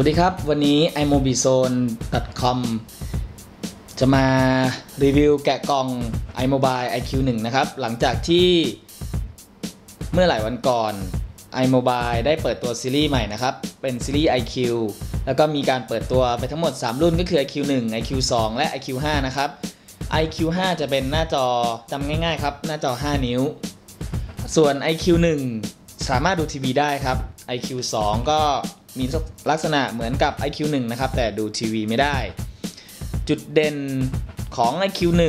วัสดีครับ วันนี้ imobizone.com จะมารีวิวแกะกล่อง iMobile iQ1 นะครับ หลังจากที่เมื่อหลายวันก่อน iMobile ได้เปิดตัวซีรีส์ใหม่นะครับ เป็นซีรีส์ iQ แล้วก็มีการเปิดตัวไปทั้งหมด 3 รุ่นก็คือ iQ1 iQ2 และ iQ5 นะครับ iQ5 จะเป็นหน้าจอจำง่ายๆครับ หน้าจอ 5 นิ้ว ส่วน iQ1 สามารถดูทีวีได้ครับ iQ2 ก็ มีลักษณะเหมือนกับ iQ1 นะครับ แต่ดูทีวีไม่ได้ จุดเด่นของ iQ1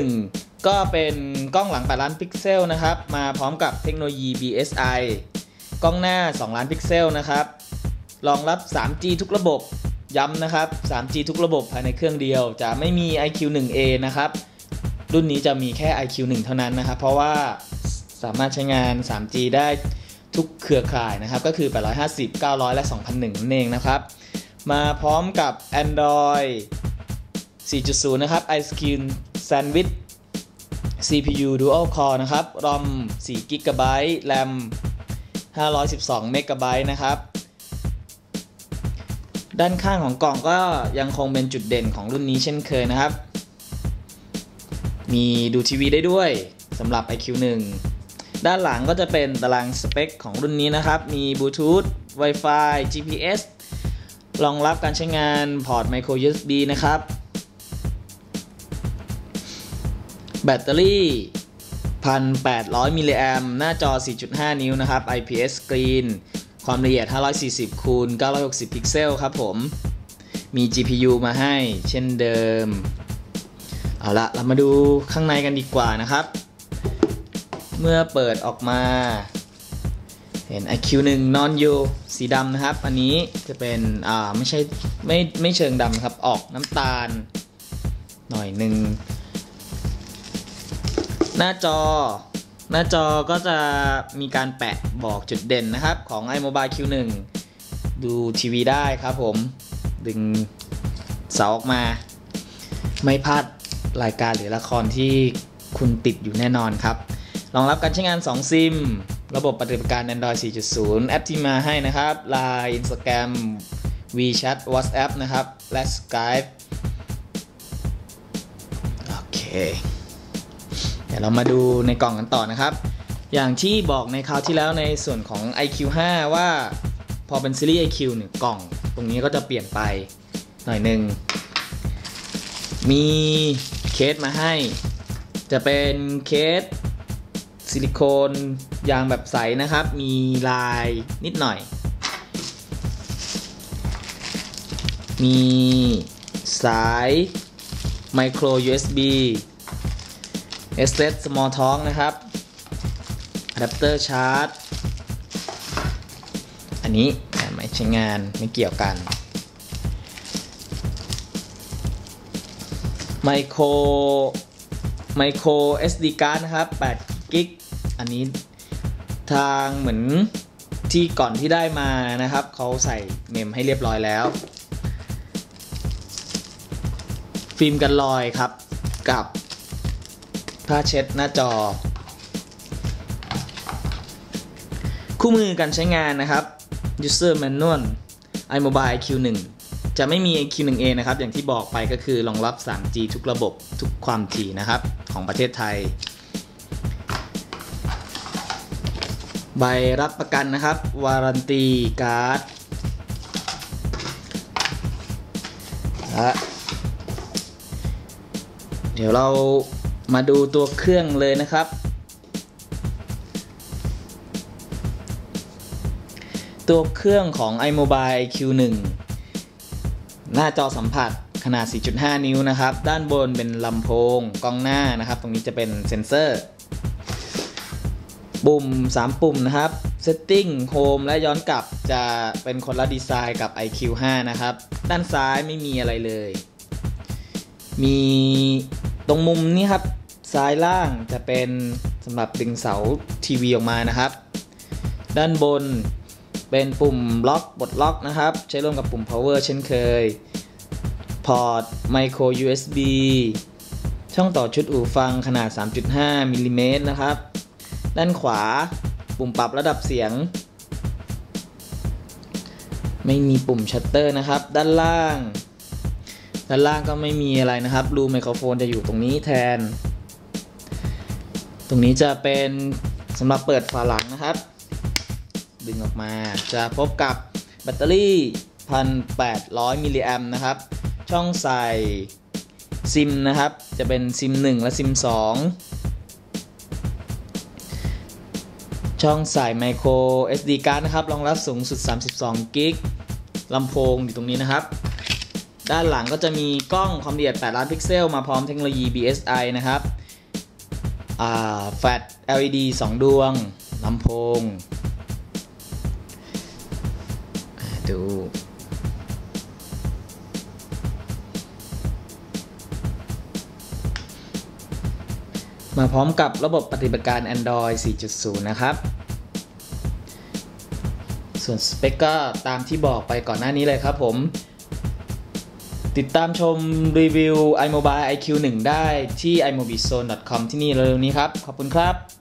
ก็เป็นกล้องหลัง 8 ล้านพิกเซลนะครับ มาพร้อมกับเทคโนโลยี BSI กล้องหน้า 2 ล้านพิกเซลนะครับ รองรับ 3G ทุกระบบ ย้ำนะครับ 3G ทุกระบบภายในเครื่องเดียว จะไม่มี iQ1A นะครับ รุ่นนี้จะมีแค่ iQ1 เท่านั้นนะครับ เพราะว่าสามารถใช้งาน 3G ได้ ทุกเครือข่ายนะครับ ก็คือ 850 900 และ 2001นั่นเองนะครับ มาพร้อมกับ Android 4.0 นะครับ Ice Cream Sandwich CPU Dual Core นะครับ ROM 4 GB RAM 512 MB นะครับ ด้านข้างของกล่องก็ยังคงเป็นจุดเด่นของรุ่นนี้เช่นเคยนะครับ มีดูทีวีได้ด้วยสำหรับ iQ1 ด้านหลังก็จะเป็นตารางสเปคของรุ่นนี้นะครับ มีบลูทูธ Wi-Fi GPS รองรับการใช้งานพอร์ต Micro USB นะครับ แบตเตอรี่ 1,800 มิลลิแอมหน้าจอ 4.5 นิ้วนะครับ IPS screen ความละเอียด 540คูณ960 พิกเซลครับผม มี GPU มาให้เช่นเดิม เอาละเรามาดูข้างในกันดีกว่านะครับ เมื่อเปิดออกมา เห็น IQ1 นอนอยู่สีดำนะครับ อันนี้จะเป็นอ่าไม่ใช่ไม่ไม่เชิงดำครับออกน้ำตาล หน่อยหนึ่งหน้าจอ หน้าจอก็จะมีการแปะบอกจุดเด่นนะครับ ของ iMobile Q1 ดูทีวีได้ครับผม ดึงเสาออกมา ไม่พลาดรายการหรือละครที่คุณติดอยู่แน่นอนครับ รองรับการใช้งาน 2 ซิม ระบบปฏิบัติการ Android 4.0 แอปที่มาให้นะครับ Line Instagram WeChat WhatsApp นะครับ และ Skype โอเค เดี๋ยวเรามาดูในกล่องกันต่อนะครับ อย่างที่บอกในคราวที่แล้วในส่วนของ iQ5 ว่าพอเป็นซีรีส์ iQ เนี่ยกล่อง ตรงนี้ก็จะเปลี่ยนไปหน่อยหนึ่ง มีเคสมาให้ จะเป็นเคส ซิลิโคนยางแบบใสนะครับ มีลายนิดหน่อย มีสาย micro USB s s small talk นะครับ adapter charge อันนี้ไม่ใช้งานไม่เกี่ยวกันไมโครไมโคร SD card นะครับ8 กิกอันนี้ทางเหมือนที่ก่อนที่ได้มานะครับ เขาใส่เมมให้เรียบร้อยแล้ว ฟิล์มกันรอยครับกับผ้าเช็ดหน้าจอ คู่มือการใช้งานนะครับ User Manual iMobile IQ1 จะไม่มี IQ1A นะครับ อย่างที่บอกไปก็คือรองรับ 3G ทุกระบบทุกความถี่นะครับ ของประเทศไทย ใบรับประกันนะครับ วารันตีการ์ดและเดี๋ยวเรามาดูตัวเครื่องเลยนะครับ ตัวเครื่องของ iMobile Q1 หน้าจอสัมผัสขนาด 4.5 นิ้วนะครับ ด้านบนเป็นลำโพง กล้องหน้านะครับ ตรงนี้จะเป็นเซ็นเซอร์ ปุ่ม 3 ปุ่มนะครับ Setting Home และย้อนกลับจะเป็นคนละดีไซน์กับ iQ5 นะครับ ด้านซ้ายไม่มีอะไรเลย มีตรงมุมนี้ครับ ซ้ายล่างจะเป็นสำหรับดึงเสาทีวีออกมานะครับ ด้านบนเป็นปุ่มล็อกบดล็อกนะครับ ใช้ร่วมกับปุ่ม power เช่นเคย พอร์ต micro USB ช่องต่อชุดอูฟังขนาด 3.5มิลลิเมตรนะครับ ด้านขวา ปุ่มปรับระดับเสียง ไม่มีปุ่มชัตเตอร์นะครับ ด้านล่าง ด้านล่างก็ไม่มีอะไรนะครับ รูไมโครโฟนจะอยู่ตรงนี้แทน ตรงนี้จะเป็นสำหรับเปิดฝาหลังนะครับ ดึงออกมาจะพบกับแบตเตอรี่ 1,800 มิลลิแอมนะครับ ช่องใส่ซิมนะครับ จะเป็นซิม 1 และซิม 2 ช่องใส่ไมโคร SD card นะครับ รองรับสูงสุด 32กิกลำโพงอยู่ตรงนี้นะครับ ด้านหลังก็จะมีกล้องความละเอียด 8 ล้านพิกเซล มาพร้อมเทคโนโลยี BSI นะครับแฟลช LED 2 ดวงลำโพง ดู มาพร้อมกับระบบปฏิบัติการ Android 4.0 นะครับ ส่วนสเปคก็ตามที่บอกไปก่อนหน้านี้เลยครับผม ติดตามชมรีวิว iMobile IQ1 ได้ที่ imobizone.com ที่นี่เร็วนี้ครับ ขอบคุณครับ